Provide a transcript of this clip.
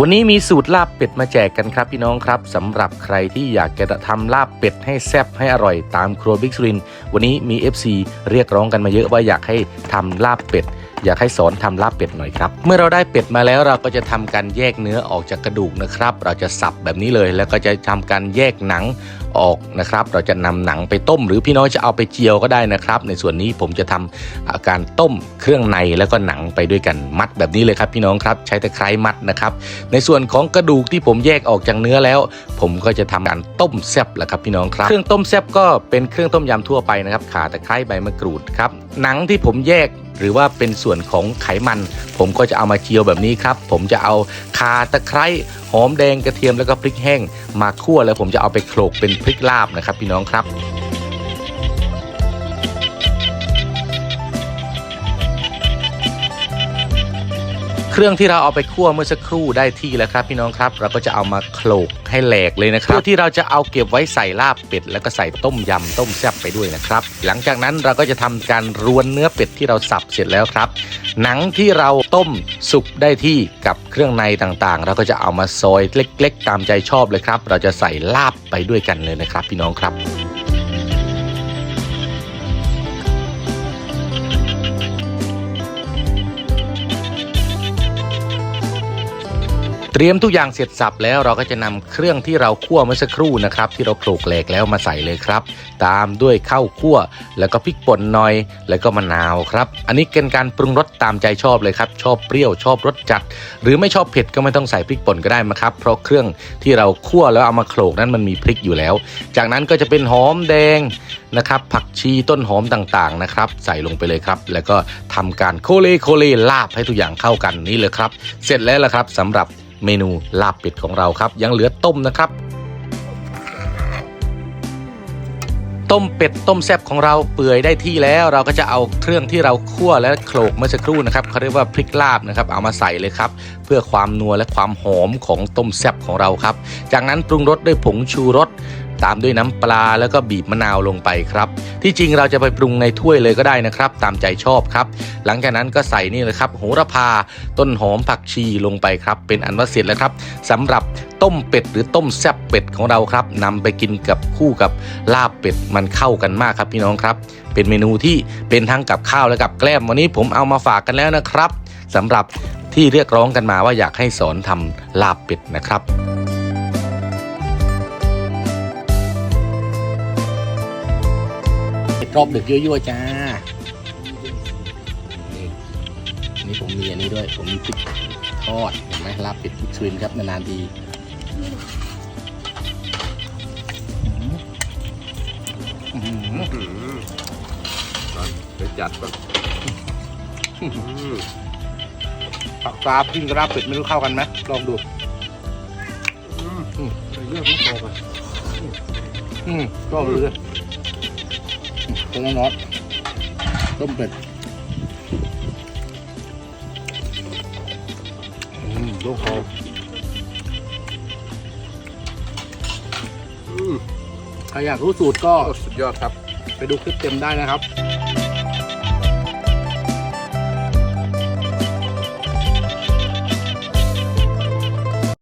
วันนี้มีสูตรลาบเป็ดมาแจกกันครับพี่น้องครับสำหรับใครที่อยากจะทำลาบเป็ดให้แซ่บให้อร่อยตามครัวบิ๊กซูรินวันนี้มี FC เรียกร้องกันมาเยอะว่าอยากให้ทำลาบเป็ดอยากให้สอนทำลาบเป็ดหน่อยครับ เมื่อเราได้เป็ดมาแล้วเราก็จะทำการแยกเนื้อออกจากกระดูกนะครับ เราจะสับแบบนี้เลย แล้วก็จะทำการแยกหนัง ออกนะครับ เราจะนำหนังไปต้ม หรือพี่น้อยจะเอาไปเจียวก็ได้นะครับ ในส่วนนี้ผมจะทำอาการต้มเครื่องในแล้วก็หนังไปด้วยกันมัดแบบนี้เลยครับ พี่น้องครับใช้ตะไคร้มัดนะครับ ในส่วนของกระดูกที่ผมแยกออกจากเนื้อแล้ว ผมก็จะทำการต้มแซบแหละครับพี่น้องครับ เครื่องต้มแซบก็เป็นเครื่องต้มยำทั่วไปนะครับขาตะไคร้ใบมะกรูดครับหนังที่ผมแยกหรือว่าเป็นส่วนของไขมัน ผมก็จะเอามาเจียวแบบนี้ครับ ผมจะเอาคาตะไคร้ อมแดงกระเทียมแล้วก็พริกแห้งมาคั่วแล้วผมจะเอาไปโขลกเป็นพริกลาบนะครับ พี่น้องครับ เครื่องที่เราเอาไปคั่วเมื่อสักครู่ได้ที่แล้วครับ พี่น้องครับ เราก็จะเอามาโขลกให้แหลกเลยนะครับเพื่อที่เราจะเอาเก็บไว้ใส่ลาบเป็ด แล้วก็ใส่ต้มยำต้มแซ่บไปด้วยนะครับ หลังจากนั้นเราก็จะทำการรวนเนื้อเป็ดที่เราสับเสร็จแล้วครับ หนังที่เราต้มสุกได้ที่กับเครื่องในต่างๆ เราก็จะเอามาซอยเล็ก ๆ ตามใจชอบเลยครับ เราจะใส่ลาบไปด้วยกันเลยนะครับ พี่น้องครับ เตรียมทุกอย่างเสร็จสับแล้วเราก็จะนำเครื่องที่เราคั่วเมื่อสักครู่นะครับ ที่เราโขลกแหลกแล้วมาใส่เลยครับ ตามด้วยข้าวคั่ว แล้วก็พริกป่นหน่อย แล้วก็มะนาวครับ อันนี้เป็นการปรุงรสตามใจชอบเลยครับ ชอบเปรี้ยวชอบรสจัด หรือไม่ชอบเผ็ดก็ไม่ต้องใส่พริกป่นก็ได้นะครับ เพราะเครื่องที่เราคั่วแล้วเอามาโขลกนั้นมันมีพริกอยู่แล้ว จากนั้นก็จะเป็นหอมแดงนะครับผักชีต้นหอมต่างๆนะครับใส่ลงไปเลยครับ แล้วก็ทำการโคเลโคเลลาบให้ทุกอย่างเข้ากันนี่เลยครับ เสร็จแล้วละครับสำหรับ เมนูลาบเป็ดของเราครับ ยังเหลือต้มนะครับ ต้มเป็ดต้มแซบของเราเปื่อยได้ที่แล้ว เราก็จะเอาเครื่องที่เราคั่วและโขลกเมื่อสักครู่นะครับเขาเรียกว่าพริกลาบนะครับ เอามาใส่เลยครับ เพื่อความนัวและความหอมของต้มแซบของเราครับ จากนั้นปรุงรสด้วยผงชูรส ตามด้วยน้ำปลาแล้วก็บีบมะนาวลงไปครับ ที่จริงเราจะไปปรุงในถ้วยเลยก็ได้นะครับ ตามใจชอบครับ หลังจากนั้นก็ใส่นี่เลยครับโหระพาต้นหอมผักชีลงไปครับ เป็นอันว่าเสร็จแล้วครับสำหรับต้มเป็ดหรือต้มแซ่บเป็ดของเราครับนำไปกินกับคู่กับลาบเป็ดมันเข้ากันมากครับพี่น้องครับ เป็นเมนูที่เป็นทั้งกับข้าวและกับแกล้มวันนี้ผมเอามาฝากกันแล้วนะครับสำหรับที่เรียกร้องกันมาว่าอยากให้สอนทำลาบเป็ดนะครับ รอบดึกยั่วๆจ้านี่นี่ผมมีอันนี้ด้วย ผมมีพริกทอดเห็นไหมลาบเป็ดพริกซูรินทร์ครับนานๆทีอื้อหือไปจัดแบบผักปลาพิ้งกับลาบเป็ดไม่รู้เข้ากันไหมลองดูเรื่องไม่พอกันอืมก็เลย ต้มน็อตต้มเป็ดอืมลูกคออืมใครอยากรู้สูตรก็โอ้สุดยอดครับ ไปดูคลิปเต็มได้นะครับ